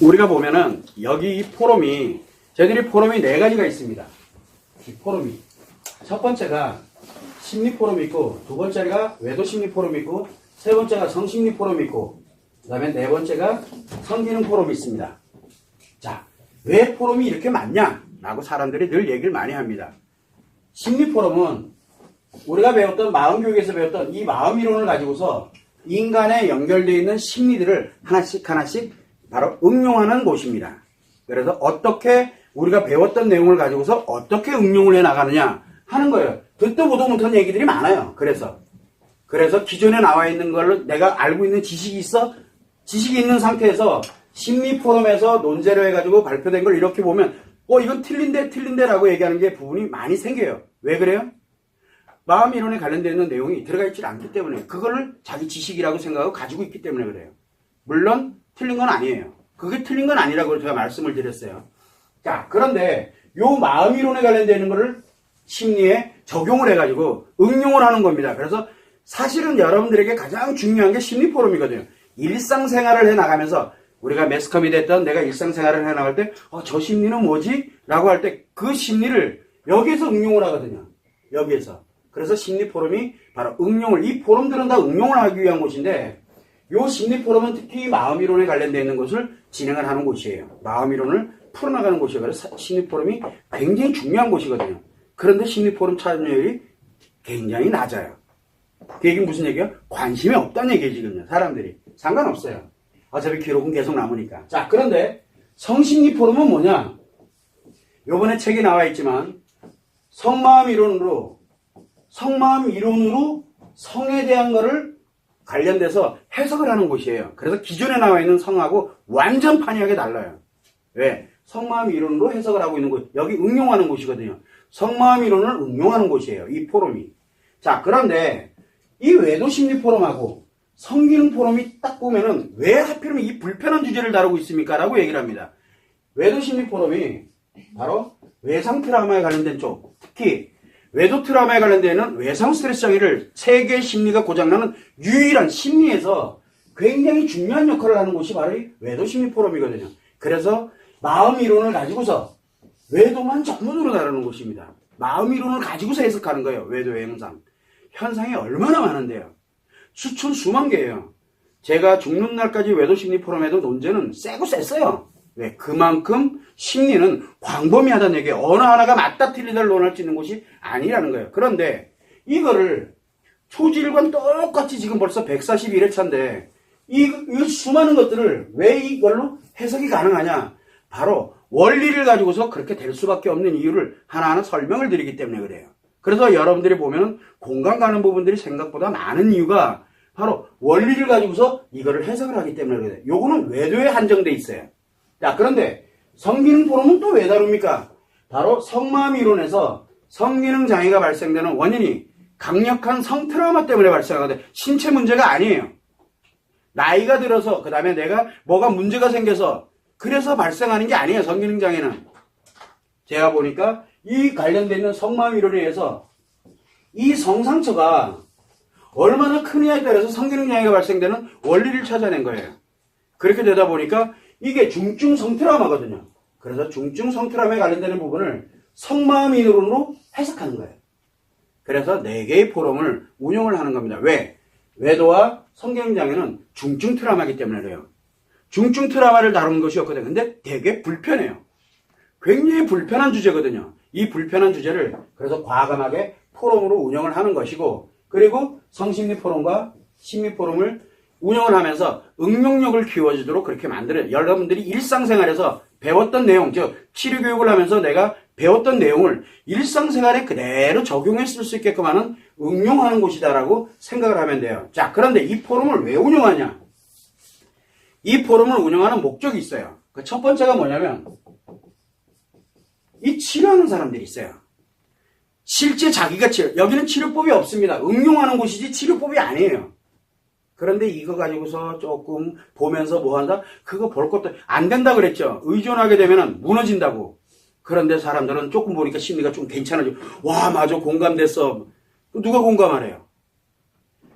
우리가 보면은 여기 이 포럼이 저희들이 포럼이 네 가지가 있습니다. 이 포럼이 첫 번째가 심리 포럼이 있고 두 번째가 외도 심리 포럼이 있고 세 번째가 성심리 포럼이 있고 그 다음에 네 번째가 성기능 포럼이 있습니다. 자, 왜 포럼이 이렇게 많냐? 라고 사람들이 늘 얘기를 많이 합니다. 심리 포럼은 우리가 배웠던 마음 교육에서 배웠던 이 마음 이론을 가지고서 인간에 연결되어 있는 심리들을 하나씩 하나씩 바로 응용하는 곳입니다. 그래서 어떻게 우리가 배웠던 내용을 가지고서 어떻게 응용을 해 나가느냐 하는 거예요. 듣도 보도 못한 얘기들이 많아요. 그래서 그래서 기존에 나와 있는 걸로 내가 알고 있는 지식이 있어 지식이 있는 상태에서 심리 포럼에서 논제로 해가지고 발표된 걸 이렇게 보면 어 이건 틀린데 틀린데라고 얘기하는 게 부분이 많이 생겨요. 왜 그래요? 마음 이론에 관련되어 있는 내용이 들어가 있지 않기 때문에 그거를 자기 지식이라고 생각하고 가지고 있기 때문에 그래요. 물론 틀린 건 아니에요. 그게 틀린 건 아니라고 제가 말씀을 드렸어요. 자, 그런데 요 마음 이론에 관련되는 거를 심리에 적용을 해가지고 응용을 하는 겁니다. 그래서 사실은 여러분들에게 가장 중요한 게 심리 포럼이거든요. 일상생활을 해 나가면서 우리가 매스컴이 됐던 내가 일상생활을 해 나갈 때, 어, 저 심리는 뭐지? 라고 할 때 그 심리를 여기에서 응용을 하거든요. 여기에서. 그래서 심리 포럼이 바로 응용을, 이 포럼들은 다 응용을 하기 위한 곳인데, 요 심리 포럼은 특히 마음 이론에 관련되어 있는 것을 진행을 하는 곳이에요. 마음 이론을 풀어나가는 곳이에요. 그래서 심리 포럼이 굉장히 중요한 곳이거든요. 그런데 심리 포럼 참여율이 굉장히 낮아요. 그 얘기는 무슨 얘기야? 관심이 없다는 얘기지거든요. 사람들이. 상관없어요. 어차피 기록은 계속 남으니까. 자, 그런데 성심리 포럼은 뭐냐? 요번에 책에 나와 있지만 성마음 이론으로 성마음 이론으로 성에 대한 거를 관련돼서 해석을 하는 곳이에요. 그래서 기존에 나와 있는 성하고 완전 판이하게 달라요. 왜? 성마음 이론으로 해석을 하고 있는 곳, 여기 응용하는 곳이거든요. 성마음 이론을 응용하는 곳이에요. 이 포럼이. 자, 그런데 이 외도 심리 포럼하고 성기능 포럼이 딱 보면은 왜 하필이면 이 불편한 주제를 다루고 있습니까? 라고 얘기를 합니다. 외도 심리 포럼이 바로 외상 트라우마에 관련된 쪽, 특히 외도 트라우마에 관련되는 외상 스트레스 장애를 세계 심리가 고장나는 유일한 심리에서 굉장히 중요한 역할을 하는 곳이 바로 이 외도 심리 포럼이거든요. 그래서 마음 이론을 가지고서 외도만 전문으로 다루는 곳입니다. 마음 이론을 가지고서 해석하는 거예요. 외도의 현상. 현상이 얼마나 많은데요. 수천 수만 개예요. 제가 죽는 날까지 외도 심리 포럼에도 논제는 세고 셌어요. 왜? 그만큼 심리는 광범위하다는 얘기예요. 어느 하나가 맞다 틀리다를 논할 수 있는 곳이 아니라는 거예요. 그런데 이거를 초질관 똑같이 지금 벌써 141회 차인데 이, 이 수많은 것들을 왜 이걸로 해석이 가능하냐? 바로 원리를 가지고서 그렇게 될 수밖에 없는 이유를 하나하나 설명을 드리기 때문에 그래요. 그래서 여러분들이 보면 공감 가는 부분들이 생각보다 많은 이유가 바로 원리를 가지고서 이거를 해석을 하기 때문에 그래요. 요거는 외도에 한정돼 있어요. 자, 그런데 성기능 포럼은 또 왜 다룹니까? 바로 성마음 이론에서 성기능 장애가 발생되는 원인이 강력한 성 트라우마 때문에 발생하거든요. 신체 문제가 아니에요. 나이가 들어서 그 다음에 내가 뭐가 문제가 생겨서 그래서 발생하는 게 아니에요. 성기능 장애는. 제가 보니까 이 관련되어 있는 성마음 이론에 의해서 이 성상처가 얼마나 크냐에 따라서 성기능 장애가 발생되는 원리를 찾아낸 거예요. 그렇게 되다 보니까 이게 중증 성트라우마거든요. 그래서 중증 성트라우마에 관련되는 부분을 성마음 이론으로 해석하는 거예요. 그래서 네 개의 포럼을 운영을 하는 겁니다. 왜? 외도와 성경 장애는 중증 트라우마이기 때문에 그래요. 중증 트라우마를 다루는 것이었거든요. 근데 되게 불편해요. 굉장히 불편한 주제거든요. 이 불편한 주제를 그래서 과감하게 포럼으로 운영을 하는 것이고 그리고 성심리 포럼과 심리 포럼을 운영을 하면서 응용력을 키워주도록 그렇게 만들어요. 여러분들이 일상생활에서 배웠던 내용, 즉 치료 교육을 하면서 내가 배웠던 내용을 일상생활에 그대로 적용했을 수 있게끔 하는 응용하는 곳이다라고 생각을 하면 돼요. 자, 그런데 이 포럼을 왜 운영하냐? 이 포럼을 운영하는 목적이 있어요. 그 첫 번째가 뭐냐면 이 치료하는 사람들이 있어요. 실제 자기가 치료, 여기는 치료법이 없습니다. 응용하는 곳이지 치료법이 아니에요. 그런데 이거 가지고서 조금 보면서 뭐 한다? 그거 볼 것도 안 된다 그랬죠. 의존하게 되면 무너진다고. 그런데 사람들은 조금 보니까 심리가 좀 괜찮아져. 와, 맞아. 공감됐어. 누가 공감하래요?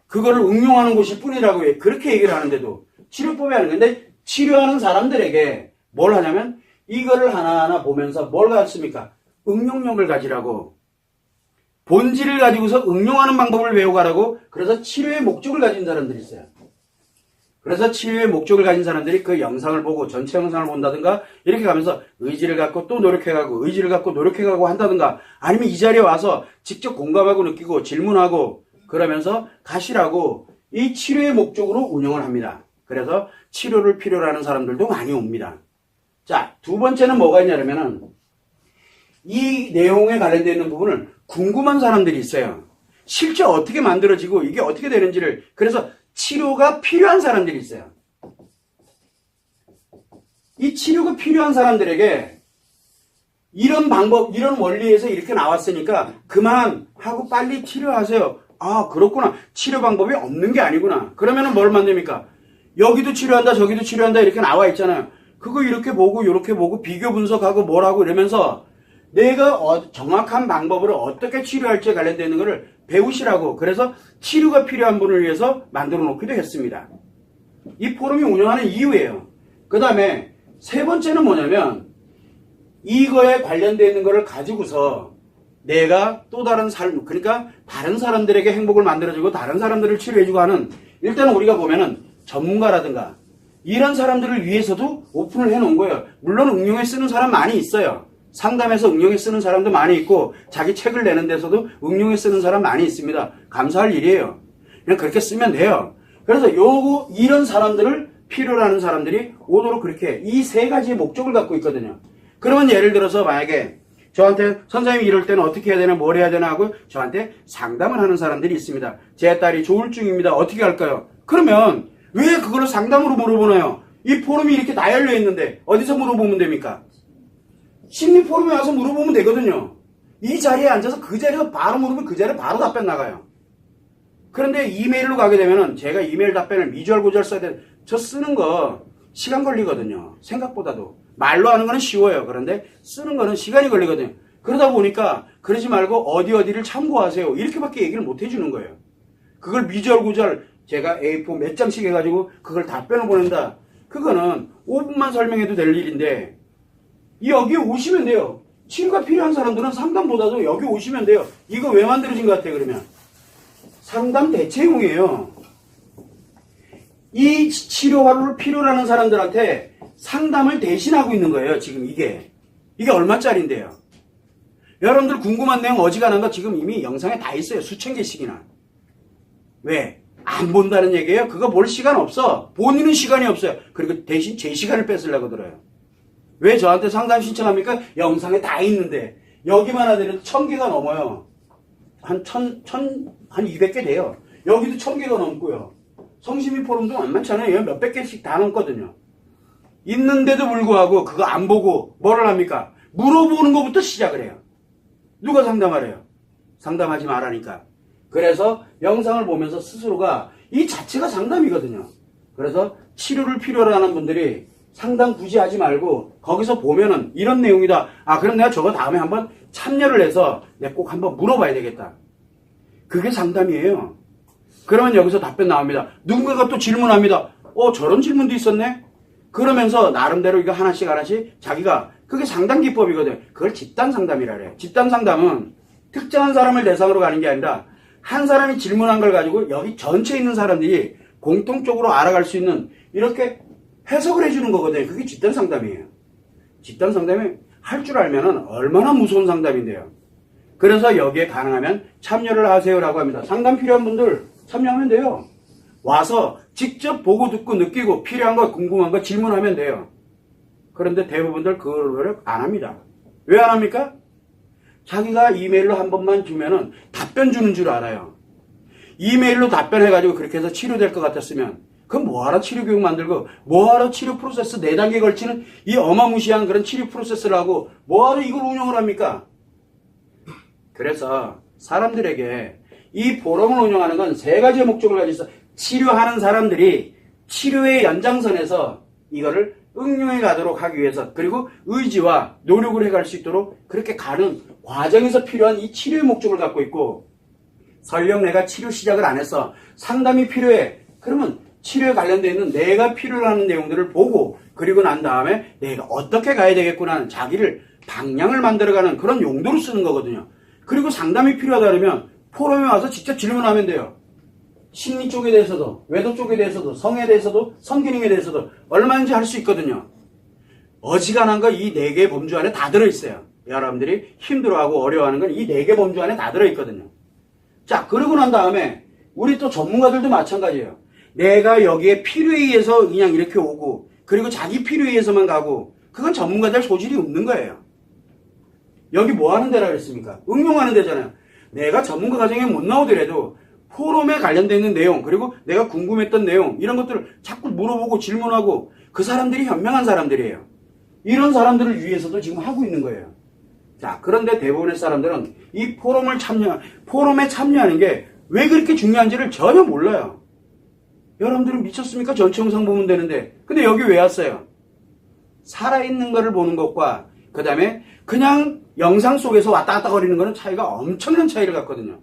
그거를 응용하는 곳일 뿐이라고 해. 그렇게 얘기를 하는데도 치료법이 아닌 건데 치료하는 사람들에게 뭘 하냐면 이거를 하나하나 보면서 뭘 갖습니까? 응용력을 가지라고. 본질을 가지고서 응용하는 방법을 외워가라고 그래서 치료의 목적을 가진 사람들이 있어요. 그래서 치료의 목적을 가진 사람들이 그 영상을 보고 전체 영상을 본다든가 이렇게 가면서 의지를 갖고 또 노력해가고 의지를 갖고 노력해가고 한다든가 아니면 이 자리에 와서 직접 공감하고 느끼고 질문하고 그러면서 가시라고 이 치료의 목적으로 운영을 합니다. 그래서 치료를 필요로 하는 사람들도 많이 옵니다. 자, 두 번째는 뭐가 있냐면은 이 내용에 관련되어 있는 부분을 궁금한 사람들이 있어요. 실제 어떻게 만들어지고 이게 어떻게 되는지를 그래서 치료가 필요한 사람들이 있어요. 이 치료가 필요한 사람들에게 이런 방법, 이런 원리에서 이렇게 나왔으니까 그만 하고 빨리 치료하세요. 아, 그렇구나. 치료 방법이 없는 게 아니구나. 그러면은 뭘 만듭니까? 여기도 치료한다, 저기도 치료한다, 이렇게 나와 있잖아요. 그거 이렇게 보고, 이렇게 보고, 비교 분석하고, 뭘 하고 이러면서 내가 어- 정확한 방법으로 어떻게 치료할지에 관련되는 것을 배우시라고. 그래서 치료가 필요한 분을 위해서 만들어 놓기도 했습니다. 이 포럼이 운영하는 이유예요. 그 다음에 세 번째는 뭐냐면 이거에 관련되어 있는 것을 가지고서 내가 또 다른 삶, 그러니까 다른 사람들에게 행복을 만들어주고 다른 사람들을 치료해주고 하는 일단은 우리가 보면은 전문가라든가 이런 사람들을 위해서도 오픈을 해놓은 거예요. 물론 응용에 쓰는 사람 많이 있어요. 상담에서 응용에 쓰는 사람도 많이 있고 자기 책을 내는 데서도 응용에 쓰는 사람 많이 있습니다. 감사할 일이에요. 그냥 그렇게 쓰면 돼요. 그래서 요거 이런 사람들을 필요로 하는 사람들이 오도록 그렇게 이 세 가지의 목적을 갖고 있거든요. 그러면 예를 들어서 만약에 저한테 선생님이 이럴 때는 어떻게 해야 되나 뭘 해야 되나 하고 저한테 상담을 하는 사람들이 있습니다. 제 딸이 조울증입니다. 어떻게 할까요? 그러면 왜 그걸 상담으로 물어보나요? 이 포럼이 이렇게 다 열려 있는데 어디서 물어보면 됩니까? 심리 포럼에 와서 물어보면 되거든요. 이 자리에 앉아서 그 자리에서 바로 물으면 그 자리에 바로 답변 나가요. 그런데 이메일로 가게 되면은 제가 이메일 답변을 미주얼고절 써야 돼. 저 쓰는 거 시간 걸리거든요. 생각보다도. 말로 하는 거는 쉬워요. 그런데 쓰는 거는 시간이 걸리거든요. 그러다 보니까 그러지 말고 어디 어디를 참고하세요. 이렇게밖에 얘기를 못 해주는 거예요. 그걸 미절구절 제가 A4 몇 장씩 해가지고 그걸 답변을 보낸다. 그거는 5분만 설명해도 될 일인데 여기 오시면 돼요. 치료가 필요한 사람들은 상담보다도 여기 오시면 돼요. 이거 왜 만들어진 것 같아요, 그러면? 상담 대체용이에요. 이 치료를 필요로 하는 사람들한테 상담을 대신하고 있는 거예요, 지금 이게. 이게 얼마짜린데요? 여러분들 궁금한 내용 어지간한 거 지금 이미 영상에 다 있어요. 수천 개씩이나. 왜? 안 본다는 얘기예요? 그거 볼 시간 없어. 본인은 시간이 없어요. 그리고 대신 제 시간을 뺏으려고 들어요. 왜 저한테 상담 신청합니까? 영상에 다 있는데. 여기만 하더라도 천 개가 넘어요. 한 천, 천, 한 200개 돼요. 여기도 천 개가 넘고요. 성심이 포럼도 만만찮아요. 몇백 개씩 다 넘거든요. 있는데도 불구하고 그거 안 보고 뭐를 합니까? 물어보는 것부터 시작을 해요. 누가 상담하래요? 상담하지 말라니까. 그래서 영상을 보면서 스스로가 이 자체가 상담이거든요. 그래서 치료를 필요로 하는 분들이 상담 굳이 하지 말고 거기서 보면은 이런 내용이다. 아, 그럼 내가 저거 다음에 한번 참여를 해서 내가 꼭 한번 물어봐야 되겠다. 그게 상담이에요. 그러면 여기서 답변 나옵니다. 누군가가 또 질문합니다. 어, 저런 질문도 있었네? 그러면서 나름대로 이거 하나씩 하나씩 자기가 그게 상담 기법이거든. 그걸 집단 상담이라 그래요. 집단 상담은 특정한 사람을 대상으로 가는 게 아니라 한 사람이 질문한 걸 가지고 여기 전체에 있는 사람들이 공통적으로 알아갈 수 있는 이렇게 해석을 해주는 거거든요. 그게 집단 상담이에요. 집단 상담이 할 줄 알면은 얼마나 무서운 상담인데요. 그래서 여기에 가능하면 참여를 하세요라고 합니다. 상담 필요한 분들 참여하면 돼요. 와서 직접 보고 듣고 느끼고 필요한 거 궁금한 거 질문하면 돼요. 그런데 대부분들 그거를 안 합니다. 왜 안 합니까? 자기가 이메일로 한 번만 주면은 답변 주는 줄 알아요. 이메일로 답변해가지고 그렇게 해서 치료될 것 같았으면 그럼 뭐하러 치료 교육 만들고 뭐하러 치료 프로세스 4단계 걸치는 이 어마무시한 그런 치료 프로세스를 하고 뭐하러 이걸 운영을 합니까? 그래서 사람들에게 이 포럼을 운영하는 건 세 가지의 목적을 가지고 있어. 치료하는 사람들이 치료의 연장선에서 이거를 응용해 가도록 하기 위해서 그리고 의지와 노력을 해갈 수 있도록 그렇게 가는 과정에서 필요한 이 치료의 목적을 갖고 있고 설령 내가 치료 시작을 안 해서 상담이 필요해. 그러면 치료에 관련되어 있는 내가 필요로 하는 내용들을 보고 그리고 난 다음에 내가 어떻게 가야 되겠구나 하는 자기를 방향을 만들어가는 그런 용도로 쓰는 거거든요. 그리고 상담이 필요하다 그러면 포럼에 와서 직접 질문하면 돼요. 심리 쪽에 대해서도 외도 쪽에 대해서도 성에 대해서도 성기능에 대해서도 얼마인지 할 수 있거든요. 어지간한 거 이 네개 범주 안에 다 들어있어요. 여러분들이 힘들어하고 어려워하는 건 이 네 개 범주 안에 다 들어있거든요. 자, 그러고 난 다음에 우리 또 전문가들도 마찬가지예요. 내가 여기에 필요에 의해서 그냥 이렇게 오고 그리고 자기 필요에 의해서만 가고 그건 전문가들 소질이 없는 거예요. 여기 뭐 하는 데라 그랬습니까? 응용하는 데잖아요. 내가 전문가 과정에 못 나오더라도 포럼에 관련되어 있는 내용 그리고 내가 궁금했던 내용 이런 것들을 자꾸 물어보고 질문하고 그 사람들이 현명한 사람들이에요. 이런 사람들을 위해서도 지금 하고 있는 거예요. 자, 그런데 대부분의 사람들은 이 포럼을 참여, 포럼에 참여하는 게 왜 그렇게 중요한지를 전혀 몰라요. 여러분들은 미쳤습니까? 전체 영상 보면 되는데. 근데 여기 왜 왔어요? 살아있는 거를 보는 것과, 그 다음에 그냥 영상 속에서 왔다 갔다 거리는 거는 차이가 엄청난 차이를 갖거든요.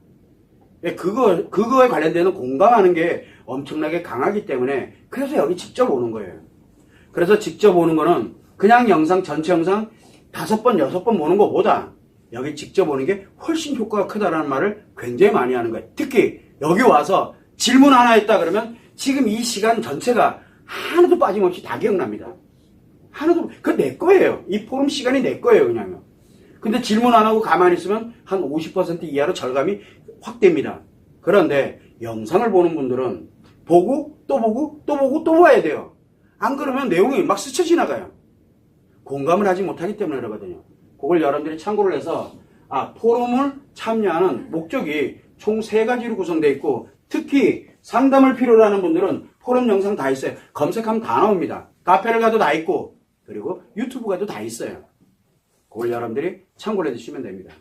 예, 그거, 그거에 관련되는 공감하는 게 엄청나게 강하기 때문에, 그래서 여기 직접 오는 거예요. 그래서 직접 오는 거는 그냥 영상, 전체 영상 다섯 번, 여섯 번 보는 것보다 여기 직접 오는 게 훨씬 효과가 크다라는 말을 굉장히 많이 하는 거예요. 특히 여기 와서 질문 하나 했다 그러면 지금 이 시간 전체가 하나도 빠짐없이 다 기억납니다. 하나도, 그 내 거예요. 이 포럼 시간이 내 거예요, 그냥요. 근데 질문 안 하고 가만히 있으면 한 50% 이하로 절감이 확 됩니다. 그런데 영상을 보는 분들은 보고 또 보고 또 보고 또 봐야 돼요. 안 그러면 내용이 막 스쳐 지나가요. 공감을 하지 못하기 때문에 그러거든요. 그걸 여러분들이 참고를 해서 아 포럼을 참여하는 목적이 총 세 가지로 구성되어 있고 특히 상담을 필요로 하는 분들은 포럼 영상 다 있어요. 검색하면 다 나옵니다. 카페를 가도 다 있고 그리고 유튜브 가도 다 있어요. 그걸 여러분들이 참고를 해주시면 됩니다.